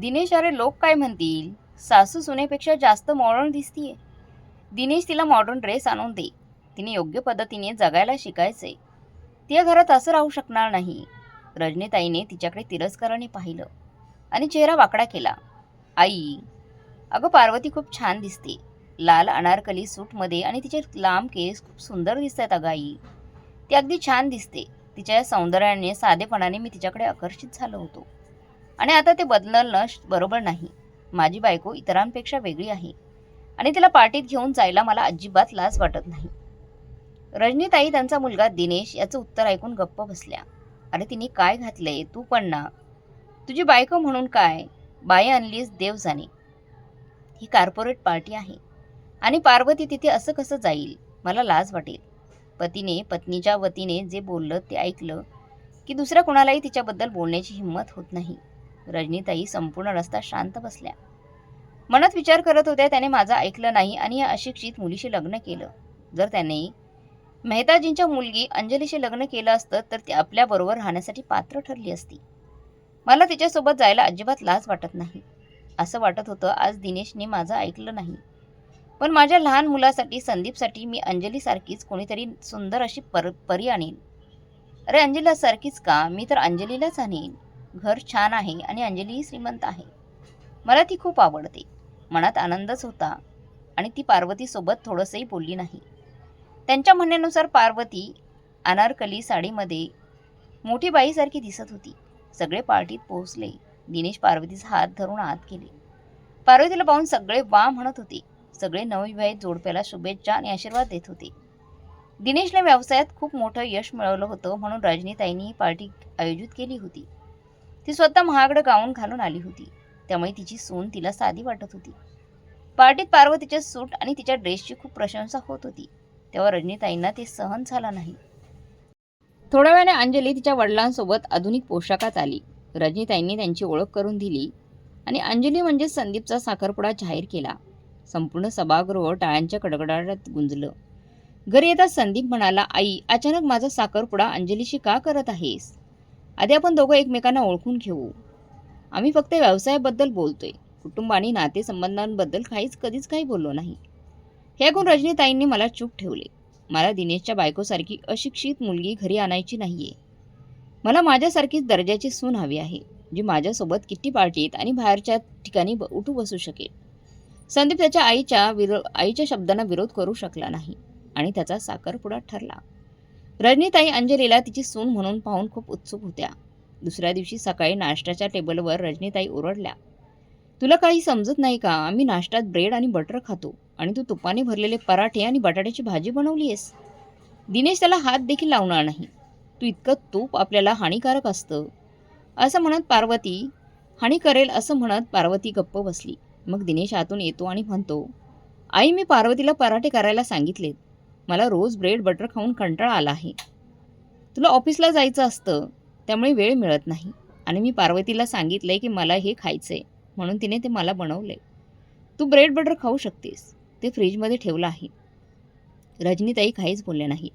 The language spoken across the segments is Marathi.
दिनेश अरे लोक काय म्हणतील? सासू सुनेपेक्षा जास्त मॉडर्न दिसतीये. दिनेश तिला मॉडर्न ड्रेस आणून दे. तिने योग्य पद्धतीने जगायला शिकायचे ती घरात असं राहू शकणार नाही. रजनीताईने तिच्याकडे तिरस्काराने पाहिलं आणि चेहरा वाकडा केला. आई अगं पार्वती खूप छान दिसते. लाल अनारकली सूटमध्ये आणि तिचे लांब केस खूप सुंदर दिसत आहेत अगं आई. ती अगदी छान दिसते. तिच्या सौंदर्याने साधेपणाने मी तिच्याकडे आकर्षित झालो होतो. आणि आता ते बदलणं बरोबर नाही. माझी बायको इतरांपेक्षा वेगळी आहे. आणि तिला पार्टीत घेऊन जायला मला अजिबात लाज वाटत नाही. रजनीताई त्यांचा मुलगा दिनेश याचं उत्तर ऐकून गप्प बसल्या. अरे तिने काय घातलंय? तू पण ना. तुझी बायको म्हणून काय? बाय आणलीस देव जाणे. ही कॉर्पोरेट पार्टी आहे. आणि पार्वती तिथे असं कसं जाईल? मला लाज वाटेल. पतीने पत्नीच्या वतीने जे बोललं ते ऐकलं की दुसऱ्या कोणालाही तिच्याबद्दल बोलण्याची हिंमत होत नाही. रजनीताई संपूर्ण रस्ता शांत बसल्या. मनात विचार करत होत्या त्याने माझं ऐकलं नाही आणि या अशिक्षित मुलीशी लग्न केलं. जर त्याने मेहताजींच्या मुलगी अंजलीशी लग्न केलं असतं तर ती आपल्याबरोबर राहण्यासाठी पात्र ठरली असती. मला तिच्यासोबत जायला अजिबात लाज वाटत नाही. असं वाटत होतं आज दिनेशने माझं ऐकलं नाही. पण माझ्या लहान मुलासाठी संदीपसाठी मी अंजलीसारखीच कोणीतरी सुंदर अशी पर परी आणेन. अरे अंजलीसारखीच का? मी तर अंजलीलाच आणेन. घर छान आहे आणि अंजलीही श्रीमंत आहे. मला ती खूप आवडते. मनात आनंदच होता आणि ती पार्वतीसोबत थोडंसंही बोलली नाही. त्यांच्या म्हणण्यानुसार पार्वती अनारकली साडीमध्ये मोठी बाईसारखी दिसत होती. सगळे पार्टीत पोहोचले. दिनेश पार्वतीचा हात धरून आत गेले. पार्वतीला पाहून सगळे वा म्हणत होते. सगळे नवविवाहित जोडप्याला शुभेच्छा आणि आशीर्वाद देत होते. दिनेशने व्यवसायात खूप मोठं यश मिळवलं होतं म्हणून रजनीताईंनी ही पार्टी आयोजित केली होती. ती स्वतः महागडं गाऊन घालून आली होती. त्यामुळे तिची सून तिला साधी वाटत होती. पार्टीत पार्वतीचे सूट आणि तिच्या ड्रेसची खूप प्रशंसा होत होती. तेव्हा रजनीताईंना ते सहन झाला नाही. थोड्या वेळाने अंजली तिच्या वडिलांसोबत आधुनिक पोशाखात आली. रजनीताईंनी त्यांची ओळख करून दिली आणि अंजली म्हणजे संदीपचा साखरपुडा जाहीर केला. संपूर्ण सभागृह टाळ्यांच्या कडकडाटात गुंजलं. घरी येता संदीप म्हणाला आई अचानक माझा साखरपुडा अंजलीशी का करत आहेस? आधी आपण दोघं एकमेकांना ओळखून घेऊ. आम्ही फक्त व्यवसायाबद्दल बोलतोय. कुटुंब आणि नातेसंबंधांबद्दल काहीच कधीच काही बोललो नाही. हे ऐकून रजनीताईंनी मला चूप ठेवले. मला दिनेशच्या बायकोसारखी अशिक्षित मुलगी घरी आणायची नाहीये. मला माझ्यासारखीच दर्जाची सून हवी आहे जी माझ्यासोबत किती पार्टीत आणि बाहेरच्या ठिकाणी ब- उठू बसू शकेल. संदीप त्याच्या आईच्या विरो आईच्या शब्दांना विरोध करू शकला नाही आणि त्याचा साखरपुडा ठरला. रजनीताई अंजलीला तिची सून म्हणून पाहून खूप उत्सुक होत्या. दुसऱ्या दिवशी सकाळी नाश्त्याच्या टेबलवर रजनीताई ओरडल्या तुला काही समजत नाही का? आम्ही नाश्त्यात ब्रेड आणि बटर खातो आणि तू तुपाने भरलेले पराठे आणि बटाट्याची भाजी बनवली आहेस दिनेश त्याला हात देखील लावणार नाही. तू इतकं तूप आपल्याला हानिकारक असतं. असं म्हणत पार्वती हानी करेल असं म्हणत पार्वती गप्प बसली. मग दिनेश आतून येतो आणि म्हणतो आई मी पार्वतीला पराठे करायला सांगितलेत. मला रोज ब्रेड बटर खाऊन कंटाळा आला आहे. तुला ऑफिसला जायचं असतं त्यामुळे वेळ मिळत नाही. आणि मी पार्वतीला सांगितलंय की मला हे खायचं आहे म्हणून तिने ते मला बनवलंय. तू ब्रेड बटर खाऊ शकतेस ते फ्रीजमध्ये ठेवलं आहे. रजनीताई काहीच बोलले नाहीत.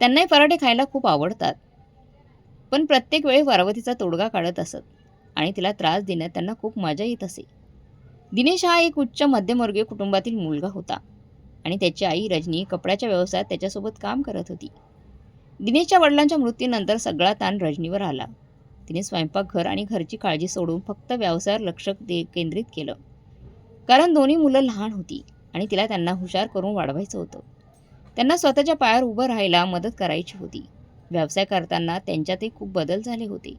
त्यांनाही पराठे खायला खूप आवडतात. पण प्रत्येक वेळी पार्वतीचा तोडगा काढत असत आणि तिला त्रास देण्यात त्यांना खूप मजा येत असे. दिनेश हा एक उच्च मध्यमवर्गीय कुटुंबातील मुलगा होता. आणि त्याची आई रजनी कपड्याच्या व्यवसायात त्याच्यासोबत काम करत होती. दिनेशच्या वडिलांच्या मृत्यूनंतर सगळा ताण रजनीवर आला. तिने स्वयंपाकघर आणि घरची काळजी सोडून फक्त व्यवसायावर लक्ष दे केंद्रित केलं. कारण दोन्ही मुलं लहान होती आणि तिला त्यांना हुशार करून वाढवायचं होतं. त्यांना स्वतःच्या पायावर उभं राहायला मदत करायची होती. व्यवसाय करताना त्यांच्यातही खूप बदल झाले होते.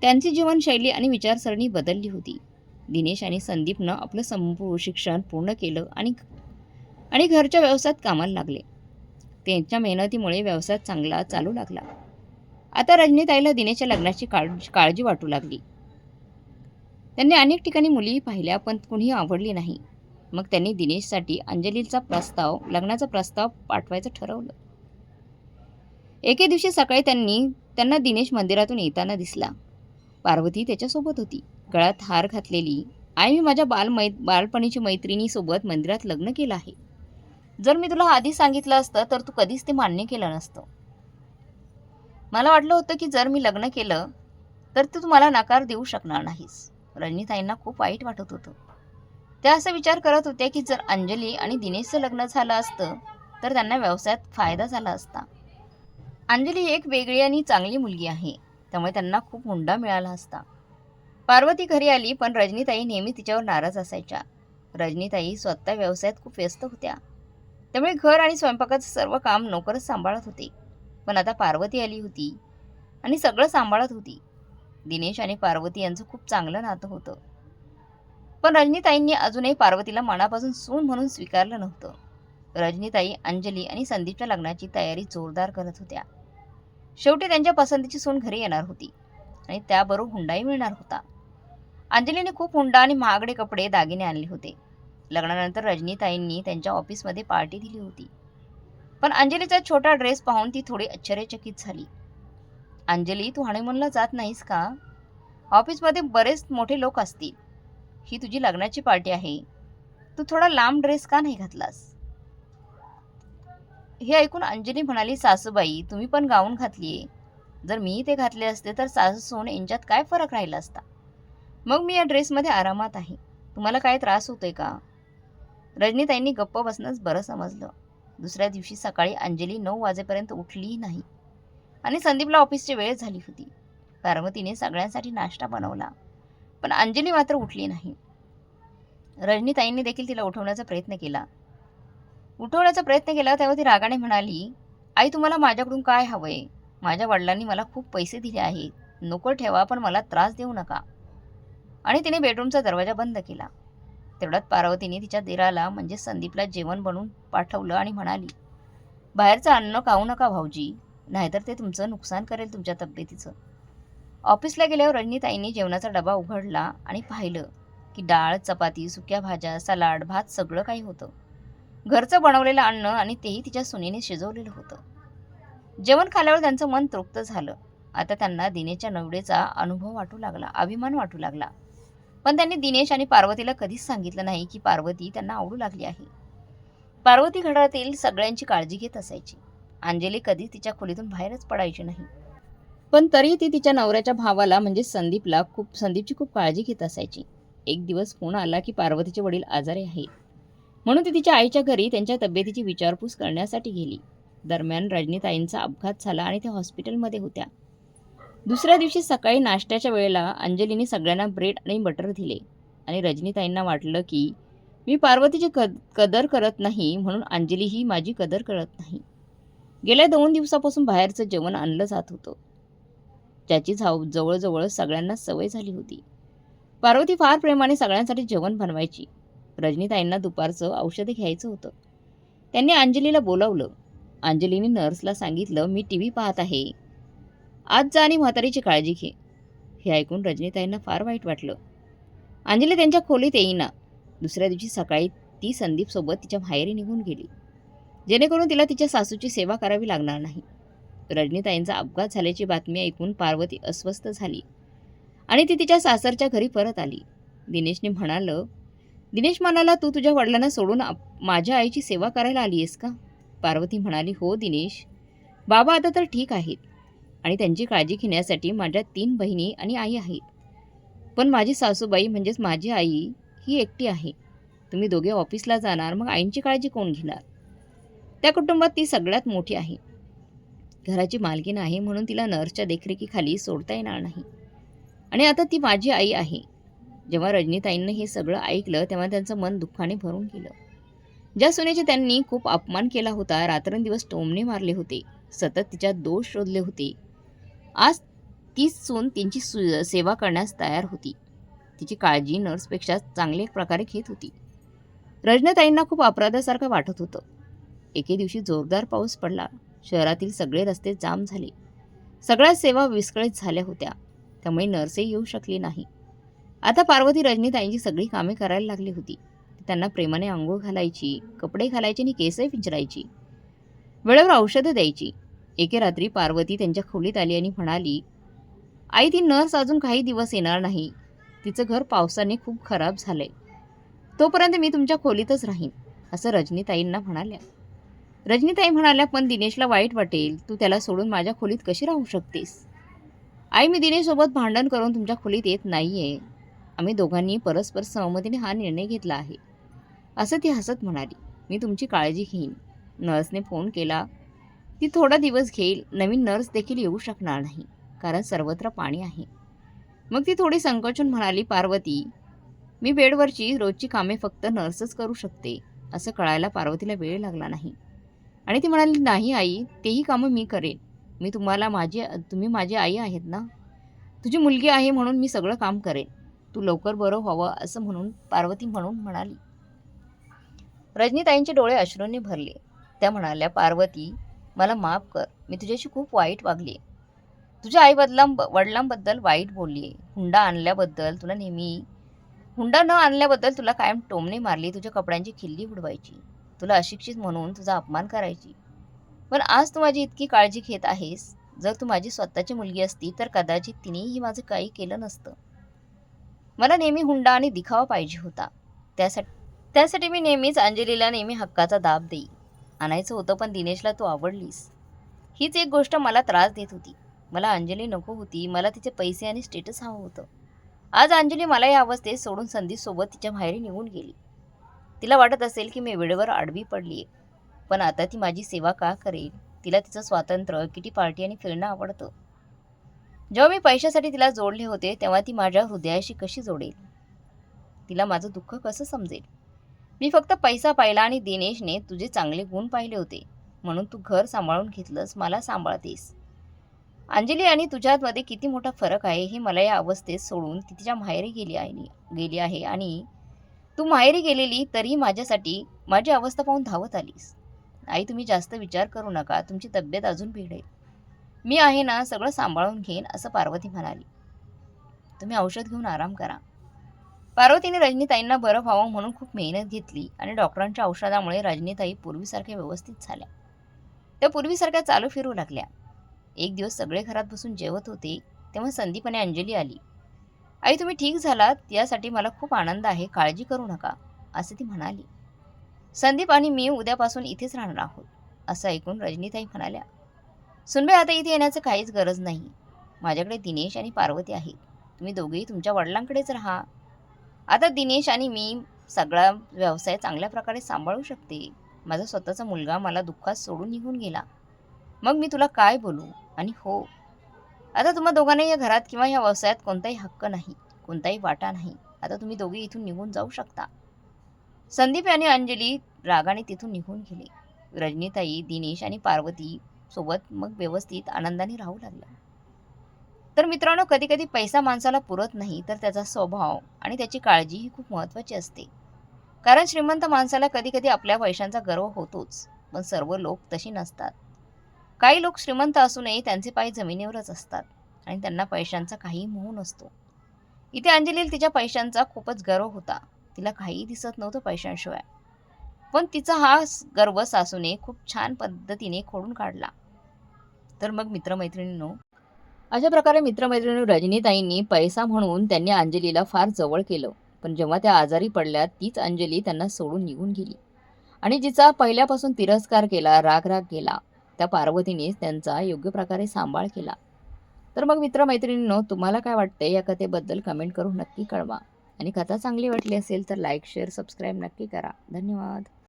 त्यांची जीवनशैली आणि विचारसरणी बदलली होती. दिनेश आणि संदीपनं आपलं संपूर्ण शिक्षण पूर्ण केलं आणि आणि घरच्या व्यवसायात कामाला लागले. त्यांच्या मेहनतीमुळे व्यवसाय चांगला चालू लागला. आता रजनीताईला दिनेशच्या लग्नाची काळजी काळजी वाटू लागली. त्यांनी अनेक ठिकाणी मुलीही पाहिल्या पण कुणीही आवडली नाही. मग त्यांनी दिनेशसाठी अंजलीचा प्रस्ताव लग्नाचा प्रस्ताव पाठवायचं ठरवलं. एके दिवशी सकाळी त्यांनी त्यांना दिनेश मंदिरातून येताना दिसला. पार्वती त्याच्यासोबत होती. गळ्यात हार घातलेली आई मी माझ्या बालमै बालपणीची मैत्रिणीसोबत मंदिरात लग्न केलं आहे. जर मी तुला आधी सांगितलं असतं तर तू कधीच ते मान्य केलं नसतं. मला वाटलं होतं की जर मी लग्न केलं तर तू मला नकार देऊ शकणार नाहीस. रजनीताईंना खूप वाईट वाटत होतं. त्या असा विचार करत होत्या की जर अंजली आणि दिनेशचं लग्न झालं असतं तर त्यांना व्यवसायात फायदा झाला असता. अंजली एक वेगळी आणि चांगली मुलगी आहे त्यामुळे त्यांना खूप हुंडा मिळाला असता. पार्वती घरी आली पण रजनीताई नेहमी तिच्यावर नाराज असायच्या. रजनीताई स्वतः व्यवसायात खूप व्यस्त होत्या. त्यामुळे घर आणि स्वयंपाकाचं सर्व काम नोकरच सांभाळत होते. पण आता पार्वती आली होती आणि सगळं सांभाळत होती. दिनेश आणि पार्वती यांचं खूप चांगलं नातं होतं. पण रजनीताईंनी अजूनही पार्वतीला मनापासून सून म्हणून स्वीकारलं नव्हतं. रजनीताई अंजली आणि संदीपच्या लग्नाची तयारी जोरदार करत होत्या. शेवटी त्यांच्या पसंतीची सून घरी येणार होती आणि त्याबरोबर हुंडाही मिळणार होता. अंजलीने खूप हुंडा आणि महागडे कपडे दागिने आणले होते. लग्नानंतर रजनीताईंनी त्यांच्या ऑफिसमध्ये पार्टी दिली होती. पण अंजलीचा छोटा ड्रेस पाहून ती थोडी आश्चर्यचकित झाली. अंजली तू हनीमूनला जात नाहीस का? ऑफिसमध्ये बरेच मोठे लोक असतील. ही तुझी लग्नाची पार्टी आहे. तू थोडा लांब ड्रेस का नाही घातलास? हे ऐकून अंजली म्हणाली सासूबाई तुम्ही पण गाऊन घातलीये. जर मी ते घातले असते तर सासू सोन यांच्यात काय फरक राहिला असता? मग मी या ड्रेसमध्ये आरामात आहे. तुम्हाला काय त्रास होतोय का? रजनीताईंनी गप्प बसणंच बरं समजलं. दुसऱ्या दिवशी सकाळी अंजली नऊ वाजेपर्यंत उठलीही नाही. आणि संदीपला ऑफिसची वेळ झाली होती. पार्वतीने सगळ्यांसाठी नाश्ता बनवला. पण अंजली मात्र उठली नाही. रजनीताईंनी देखील तिला उठवण्याचा प्रयत्न केला. उठवण्याचा प्रयत्न केला तेव्हा ती रागाने म्हणाली आई तुम्हाला माझ्याकडून काय हवंय? माझ्या वडिलांनी मला खूप पैसे दिले आहेत. नोकर ठेवा पण मला त्रास देऊ नका. आणि तिने बेडरूमचा दरवाजा बंद केला. तेवढ्यात पार्वतीने तिच्या दिराला म्हणजे संदीपला जेवण बनवून पाठवलं आणि म्हणाली बाहेरचं अन्न खाऊ नका भाऊजी नाहीतर ते तुमचं नुकसान करेल तुमच्या तब्येतीचं. ऑफिसला गेल्यावर रजनीताईंनी जेवणाचा डबा उघडला आणि पाहिलं की डाळ चपाती सुक्या भाज्या सलाड भात सगळं काही होतं. घरचं बनवलेलं अन्न आणि तेही तिच्या सुनेने शिजवलेलं होतं. जेवण खाल्यावर त्यांचं मन तृप्त झालं. आता त्यांना दिनेच्या नवडेचा अनुभव वाटू लागला अभिमान वाटू लागला. पण त्यांनी दिनेश आणि पार्वतीला कधीच सांगितलं नाही की पार्वती त्यांना आवडू लागली आहे. पार्वती घरातील सगळ्यांची काळजी घेत असायची. अंजली कधीच तिच्या खोलीतून बाहेरच पडायची नाही. पण तरी ती तिच्या नवऱ्याच्या भावाला म्हणजे संदीपला खूप संदीपची खूप काळजी घेत असायची. एक दिवस फोन आला की पार्वतीचे वडील आजारी आहेत. म्हणून ती तिच्या आईच्या घरी त्यांच्या तब्येतीची विचारपूस करण्यासाठी गेली. दरम्यान रजनीताईंचा अपघात झाला आणि त्या हॉस्पिटलमध्ये होत्या. दुसऱ्या दिवशी सकाळी नाश्त्याच्या वेळेला अंजलीने सगळ्यांना ब्रेड आणि बटर दिले आणि रजनीताईंना वाटलं की मी पार्वतीची कद कदर करत नाही म्हणून अंजली ही माझी कदर करत नाही. गेल्या दोन दिवसापासून बाहेरचं जेवण आणलं जात होतं. ज्याची झाव जवळजवळ सगळ्यांना सवय झाली होती. पार्वती फार प्रेमाने सगळ्यांसाठी जेवण बनवायची. रजनीताईंना दुपारचं औषधं घ्यायचं होतं. त्यांनी अंजलीला बोलावलं. अंजलीने नर्सला सांगितलं मी टी व्ही पाहत आहे. आज जा आणि म्हातारीची काळजी घे. हे ऐकून रजनीताईंना फार वाईट वाटलं. अंजली त्यांच्या खोलीत येईना. दुसऱ्या दिवशी सकाळी ती संदीपसोबत तिच्या माहेरी निघून गेली. जेणेकरून तिला तिच्या सासूची सेवा करावी लागणार नाही. रजनीताईंचा अपघात झाल्याची बातमी ऐकून पार्वती अस्वस्थ झाली आणि ती तिच्या सासरच्या घरी परत आली. दिनेशने म्हणालं दिनेश म्हणाला तू तुझ्या वडिलांना सोडून माझ्या आईची सेवा करायला आली आहेस का? पार्वती म्हणाली हो दिनेश. बाबा आता तर ठीक आहेत. आणि त्यांची काळजी घेण्यासाठी माझ्या तीन बहिणी आणि आई आहेत. पण माझी सासूबाई म्हणजेच माझी आई ही एकटी आहे. तुम्ही दोघे ऑफिसला जाणार मग आईंची काळजी कोण घेणार? त्या कुटुंबात ती सगळ्यात मोठी आहे. घराची मालकीण आहे म्हणून तिला नर्सच्या देखरेखीखाली सोडता येणार नाही. आणि आता ती माझी आई आहे. जेव्हा रजनीताईंनं हे सगळं ऐकलं तेव्हा त्यांचं मन दुःखाने भरून गेलं. ज्या सुनेचे त्यांनी खूप अपमान केला होता रात्रंदिवस टोमणे मारले होते. सतत तिच्यात दोष शोधले होते. आज तीच सून त्यांची सु सेवा करण्यास तयार होती. तिची काळजी नर्सपेक्षा चांगल्या प्रकारे घेत होती. रजनीताईंना खूप अपराधासारखं वाटत होतं. एके दिवशी जोरदार पाऊस पडला. शहरातील सगळे रस्ते जाम झाले. सगळ्या सेवा विस्कळीत झाल्या होत्या. त्यामुळे नर्सही येऊ शकली नाही. आता पार्वती रजनीताईंची सगळी कामे करायला लागली होती. त्यांना प्रेमाने आंघोळ घालायची कपडे घालायचे आणि केसही विचारायची. वेळेवर औषधं द्यायची. एके रात्री पार्वती त्यांच्या खोलीत आली आणि म्हणाली आई ती नर्स अजून काही दिवस येणार नाही. तिचं घर पावसाने खूप खराब झालंय. तोपर्यंत मी तुमच्या खोलीतच राहीन असं रजनीताईंना म्हणाल्या. रजनीताई म्हणाल्या पण दिनेशला वाईट वाटेल. तू त्याला सोडून माझ्या खोलीत कशी राहू शकतेस? आई मी दिनेशसोबत भांडण करून तुमच्या खोलीत येत नाही आहे आम्ही दोघांनी परस्पर सहमतीने हा निर्णय घेतला आहे. असं ती हसत म्हणाली. मी तुमची काळजी घेईन. नर्सने फोन केला. ती थोडा दिवस घेईल. नवीन नर्स देखील येऊ शकणार नाही कारण सर्वत्र पाणी आहे. मग ती थोडी संकोचून म्हणाली पार्वती मी बेडवरची रोजची कामे फक्त नर्सच करू शकते असं कळायला पार्वतीला वेळ लागला नाही. आणि ती म्हणाली नाही आई तेही कामं मी करेन. मी तुम्हाला माझी तुम्ही माझी आई आहेत ना? तुझी मुलगी आहे म्हणून मी सगळं काम करेन. तू लवकर बरं व्हावं असं म्हणून पार्वती म्हणून म्हणाली. रजनीताईंचे डोळे अश्रूंनी भरले. त्या म्हणाल्या पार्वती मला माफ कर. मी तुझ्याशी खूप वाईट वागली. तुझ्या आई बदला वडिलांबद्दल वाईट बोलली. हुंडा आणल्याबद्दल तुला नेहमी हुंडा न आणल्याबद्दल तुला कायम टोमणे मारली तुझ्या कपड्यांची खिल्ली उडवायची तुला अशिक्षित म्हणून तुझा अपमान करायची. पण आज तू माझी इतकी काळजी घेत आहेस. जर तू माझी स्वतःची मुलगी असती तर कदाचित तिनेही माझं काही केलं नसतं. मला नेहमी हुंडा आणि दिखावा पाहिजे होता. त्यासाठी त्यासाठी मी नेहमीच अंजलीला नेहमी हक्काचा दाब देई आणायचं होतं पण दिनेशला तू आवडलीस. हीच एक गोष्ट मला त्रास देत होती. मला अंजली नको होती. मला तिचे पैसे आणि स्टेटस हवं होतं. आज अंजली मला या अवस्थेत सोडून संधीसोबत तिच्या बाहेर निघून गेली. तिला वाटत असेल की मी वेळेवर आडवी पडली आहे पण आता ती माझी सेवा का करेल? तिला तिचं स्वातंत्र्य किती पार्टी आणि फिरणं आवडतं? जेव्हा मी पैशासाठी तिला जोडले होते तेव्हा ती माझ्या हृदयाशी कशी जोडेल? तिला माझं दुःख कसं समजेल? मी फक्त पैसा पाहिला आणि दिनेशने तुझे चांगले गुण पाहिले होते. म्हणून तू घर सांभाळून घेतलंस मला सांभाळतेस. अंजली आणि तुझ्यामध्ये किती मोठा फरक आहे हे मला या अवस्थेत सोडून ती तिच्या माहेरी गेली आहे गेली आहे आणि तू माहेरी गेलेली तरी माझ्यासाठी माझी अवस्था पाहून धावत आलीस. आई तुम्ही जास्त विचार करू नका तुमची तब्येत अजून बिघडेल. मी आहे ना सगळं सांभाळून घेईन असं पार्वती म्हणाली. तुम्ही औषध घेऊन आराम करा. पार्वतीने रजनीताईंना बरं व्हावं म्हणून खूप मेहनत घेतली आणि डॉक्टरांच्या औषधामुळे रजनीताई पूर्वीसारख्या व्यवस्थित झाल्या. त्या पूर्वीसारख्या चालू फिरू लागल्या. एक दिवस सगळे घरात बसून जेवत होते तेव्हा संदीप आणि अंजली आली. आई तुम्ही ठीक झालात? यासाठी मला खूप आनंद आहे. काळजी करू नका असे ती म्हणाली. संदीप आणि मी उद्यापासून इथेच राहणार आहोत असं ऐकून रजनीताई म्हणाल्या. सुनबाई आता इथे येण्याचं काहीच गरज नाही. माझ्याकडे दिनेश आणि पार्वती आहे तुम्ही दोघेही तुमच्या वडिलांकडेच राहा. आता दिनेश आणि मी सगळा व्यवसाय चांगल्या प्रकारे सांभाळू शकते. माझा स्वतःचा मुलगा मला दुःखात सोडून निघून गेला. मग मी तुला काय बोलू? आणि हो. आता तुम्हा दोघांना या घरात किंवा या व्यवसायात कोणताही हक्क नाही कोणताही वाटा नाही. आता तुम्ही दोघे इथून निघून जाऊ शकता. संदीप आणि अंजली रागाने तिथून निघून गेले. रजनीताई दिनेश आणि पार्वती सोबत मग व्यवस्थित आनंदाने राहू लागल्या. तर मित्रांनो कधी कधी पैसा माणसाला पुरत नाही तर त्याचा स्वभाव आणि त्याची काळजी ही खूप महत्त्वाची असते. कारण श्रीमंत माणसाला कधी कधी आपल्या पैशांचा गर्व होतोच पण सर्व लोक तशी नसतात. काही लोक श्रीमंत असूनही त्यांचे पाय जमिनीवरच असतात आणि त्यांना पैशांचा काही मोह नसतो. इथे अंजलीला तिच्या पैशांचा खूपच गर्व होता. तिला काहीही दिसत नव्हतं पैशांशिवाय. पण तिचा हा गर्व सासूने खूप छान पद्धतीने खोडून काढला. तर मग मित्रमैत्रिणींनो अशा प्रकारे मित्रमैत्रिणी रजनीताईंनी पैसा म्हणून त्यांनी अंजलीला फार जवळ केलं. पण जेव्हा त्या आजारी पडल्या तीच अंजली त्यांना सोडून निघून गेली. आणि जिचा पहिल्यापासून तिरस्कार केला राग राग केला त्या पार्वतीनेच त्यांचा योग्य प्रकारे सांभाळ केला. तर मग मित्रमैत्रिणींनो तुम्हाला काय वाटते या कथेबद्दल कमेंट करून नक्की कळवा. आणि कथा चांगली वाटली असेल तर लाईक शेअर सबस्क्राईब नक्की करा. धन्यवाद.